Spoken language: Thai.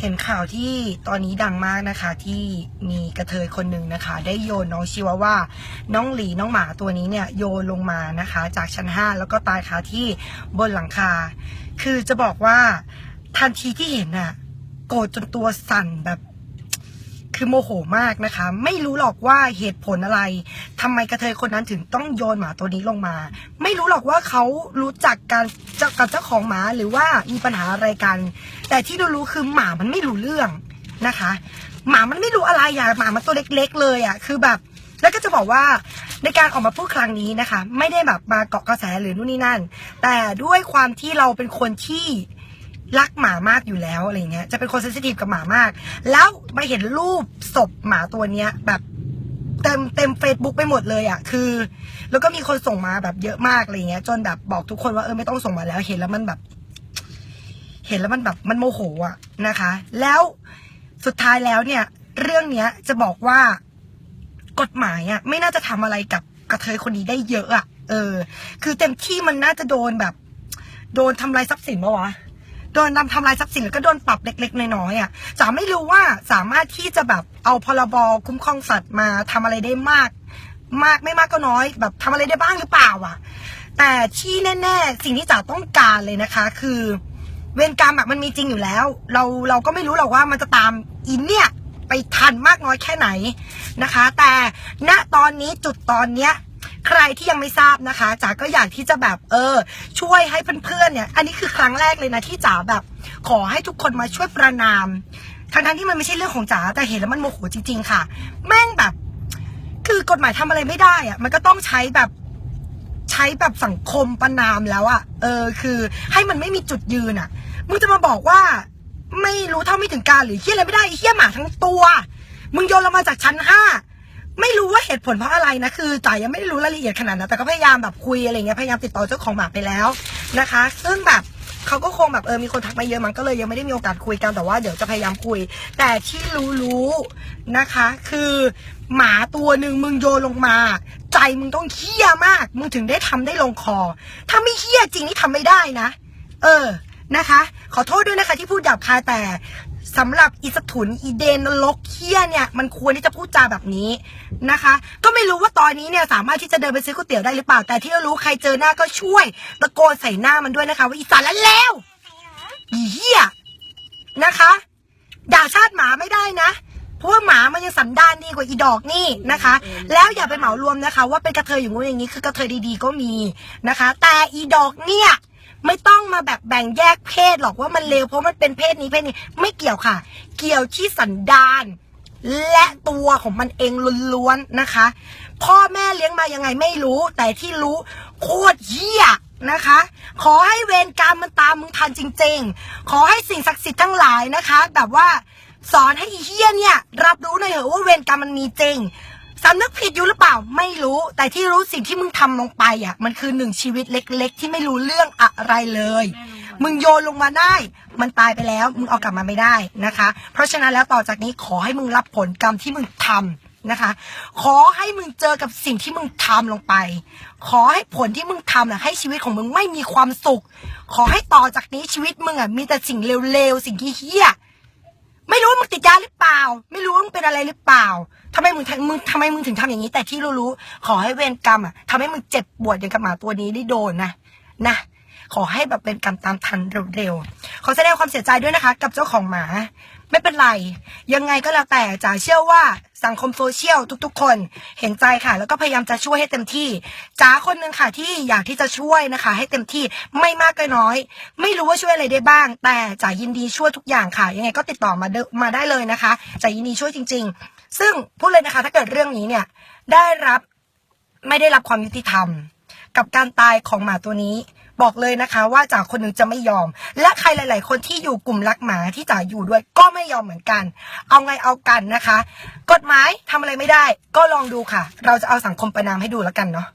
เห็นข่าวที่ตอนนี้ดังมากนะคะ ที่มีกระเทยคนหนึ่งนะคะ ได้โยนน้องชิวาว่า น้องหลีน้องหมาตัวนี้เนี่ยโยนลงมานะคะ จากชั้นห้าแล้วก็ตายคาที่บนหลังคา คือจะบอกว่าทันทีที่เห็นน่ะโกรธจนตัวสั่นแบบคือโมโหมากนะคะ ไม่รู้หรอกว่าเหตุผลอะไร ทำไมกระเทยคนนั้นถึงต้องโยนหมาตัวนี้ลงมา ไม่รู้หรอกว่าเขารู้จักกันเจ้ากับเจ้าของหมาหรือว่ามีปัญหาอะไรกัน แต่ที่รู้ๆคือหมามันไม่รู้เรื่องนะคะ หมามันไม่รู้อะไรอะหมามันตัวเล็ก ๆ เลยอะคือแบบ แล้วก็จะบอกว่าในการออกมาพูดครั้งนี้นะคะ ไม่ได้แบบมาเกาะกระแสหรือนู่นนี่นั่น แต่ด้วยความที่เราเป็นคนที่รักหมามากอยู่แล้วอะไรเงี้ย จะเป็นคนเซนซิทีฟกับหมามาก แล้วมาเห็นรูปศพหมาตัวเนี้ยแบบ เต็มเต็มเฟซบุ๊กไปหมดเลยอะ่ะคือ แล้วก็มีคนส่งมาแบบเยอะมากอะไรเงี้ย จนแบบบอกทุกคนว่าเออไม่ต้องส่งมาแล้วเห็นแล้วมันแบบ เห็นแล้วมันแบบมันโมโหอะนะคะ แล้วสุดท้ายแล้วเนี่ย เรื่องเนี้ยจะบอกว่ากฎหมายอะไม่น่าจะทำอะไรกับกระเทยคนนี้ได้เยอะอะเออ คือเต็มที่มันน่าจะโดนแบบ โดนทำลายทรัพย์สินปะวะ โดนนำทำลายทรัพย์สินแล้วก็โดนปรับเล็กๆน้อยๆอะจ๋าไม่รู้ว่าสามารถที่จะแบบเอาพรบคุ้มครองสัตว์มาทำอะไรได้มาก มากไม่มากก็น้อย แบบทำอะไรได้บ้างหรือเปล่าอะ แต่ที่แน่ๆ สิ่งที่จ๋าต้องการเลยนะคะ คือ เวรกรรมมันมีจริงอยู่แล้ว เราเราก็ไม่รู้หรอกว่ามันจะตามอินเนี่ยไปทันมากน้อยแค่ไหนนะคะ แต่ณตอนนี้จุดตอนเนี้ย ใครที่ยังไม่ทราบนะคะจ๋าก็อยากที่จะแบบเออ ช่วยให้เพื่อนๆเนี่ย อันนี้คือครั้งแรกเลยนะที่จ๋าแบบ ขอให้ทุกคนมาช่วยประนามทั้งๆที่มันไม่ใช่เรื่องของจ๋าแต่เห็นแล้วมันโมโหจริง ๆ ค่ะ แม่งแบบ คือกฎหมายทำอะไรไม่ได้อะมันก็ต้องใช้แบบใช้แบบสังคมประนามแล้วอะเออ คือ ให้มันไม่มีจุดยืนอะมึงจะมาบอกว่า ไม่รู้เท่าไม่ถึงการหรือเฮี้ยอะไรไม่ได้เฮี้ยหมาทั้งตัว มึงโยนลงมาจากชั้นห้า ไม่รู้ว่าเหตุผลเพราะอะไรนะคือจ่ายังไม่ได้รู้รายละเอียดขนาดนั้นแต่ก็พยายามแบบคุยอะไรเงี้ยพยายามติดต่อเจ้าของหมาไปแล้วนะคะ ซึ่งแบบเขาก็คงแบบเออมีคนทักมาเยอะมันก็เลยยังไม่ได้มีโอกาสคุยกันแต่ว่าเดี๋ยวจะพยายามคุย แต่ที่รู้รู้นะคะ คือหมาตัวหนึ่งมึงโยนลงมา ใจมึงต้องเฮี้ยมาก มึงถึงได้ทำได้ลงคอ ถ้าไม่เฮี้ยจริงนี่ทำไม่ได้นะ เออนะคะ ขอโทษด้วยนะคะที่พูดหยาบคายแต่ สำหรับอีสถุนอีเดนลกเคียเนี่ย มันควรที่จะพูดจาแบบนี้นะคะ ก็ไม่รู้ว่าตอนนี้เนี่ยสามารถที่จะเดินไปซื้อก๋วยเตี๋ยวได้หรือเปล่า แต่ที่รู้ใครเจอหน้าก็ช่วยตะโกนใส่หน้ามันด้วยนะคะ ว่าอีสานแล้วแล้วอีเหี้ยนะคะ ด่าชาติหมาไม่ได้นะเพราะว่าหมามันยังสันดานดีกว่าอีดอกนี่นะคะ แล้วอย่าไปเหมารวมนะคะ ว่าเป็นกระเทยอย่างงู้นอย่างนี้คือกระเทยดีๆก็มีนะคะ แต่อีดอกเนี่ย ไม่ต้องมาแบบแบ่งแยกเพศหรอกว่ามันเลวเพราะมันเป็นเพศนี้เพศนี้ ไม่เกี่ยวค่ะ เกี่ยวที่สันดาน และตัวของมันเองล้วนๆนะคะ พ่อแม่เลี้ยงมายังไงไม่รู้ แต่ที่รู้โคตรเหี้ยนะคะ ขอให้เวรกรรมมันตามมึงทันจริง ๆ ขอให้สิ่งศักดิ์สิทธิ์ทั้งหลายนะคะ แบบว่าสอนให้อีเหี้ยเนี่ย รับรู้หน่อยเถอะว่าเวรกรรมมันมีจริง สำนึกผิดอยู่หรือเปล่าไม่รู้ แต่ที่รู้สิ่งที่มึงทำลงไปอะ มันคือหนึ่งชีวิตเล็ก ๆ ที่ไม่รู้เรื่องอะไรเลย มึงโยนลงมาได้ มันตายไปแล้ว มึงเอากลับมาไม่ได้นะคะ เพราะฉะนั้นแล้วต่อจากนี้ขอให้มึงรับผลกรรมที่มึงทำนะคะ ขอให้มึงเจอกับสิ่งที่มึงทำลงไป ขอให้ผลที่มึงทำน่ะให้ชีวิตของมึงไม่มีความสุข ขอให้ต่อจากนี้ชีวิตมึงอะมีแต่สิ่งเลวๆสิ่งที่เฮี้ย ไม่รู้ว่ามึงเป็นอะไรหรือเปล่าทำไมมึงทำมึงทำไมมึงถึงทำอย่างนี้ แต่ที่รู้ๆขอให้เวรกรรมอะทำให้มึงเจ็บปวดอย่างกับหมาตัวนี้ได้โดนนะนะ ขอให้แบบเป็นกรรมตามทันเร็วๆ ขอแสดงความเสียใจด้วยนะคะ กับเจ้าของหมา ไม่เป็นไร ยังไงก็แล้วแต่จ๋าเชื่อว่าสังคมโซเชียลทุกๆ คนเห็นใจค่ะ แล้วก็พยายามจะช่วยให้เต็มที่จ๋าคนหนึ่งค่ะที่อยากที่จะช่วยนะคะ ให้เต็มที่ไม่มากก็น้อย ไม่รู้ว่าช่วยอะไรได้บ้าง แต่จ๋ายินดีช่วยทุกอย่างค่ะ ยังไงก็ติดต่อมาเดมาได้เลยนะคะจ๋ายินดีช่วยจริง ๆ ซึ่งพูดเลยนะคะ ถ้าเกิดเรื่องนี้เนี่ยได้รับไม่ได้รับความยุติธรรม กับการตายของหมาตัวนี้ บอกเลยนะคะว่าจากคนหนึ่งจะไม่ยอม และใครหลาย ๆ คนที่อยู่กลุ่มรักหมาที่จ๋าอยู่ด้วยก็ไม่ยอมเหมือนกัน เอาไงเอากันนะคะ กฎหมายทำอะไรไม่ได้ ก็ลองดูค่ะ เราจะเอาสังคมประนามให้ดูแล้วกันเนาะ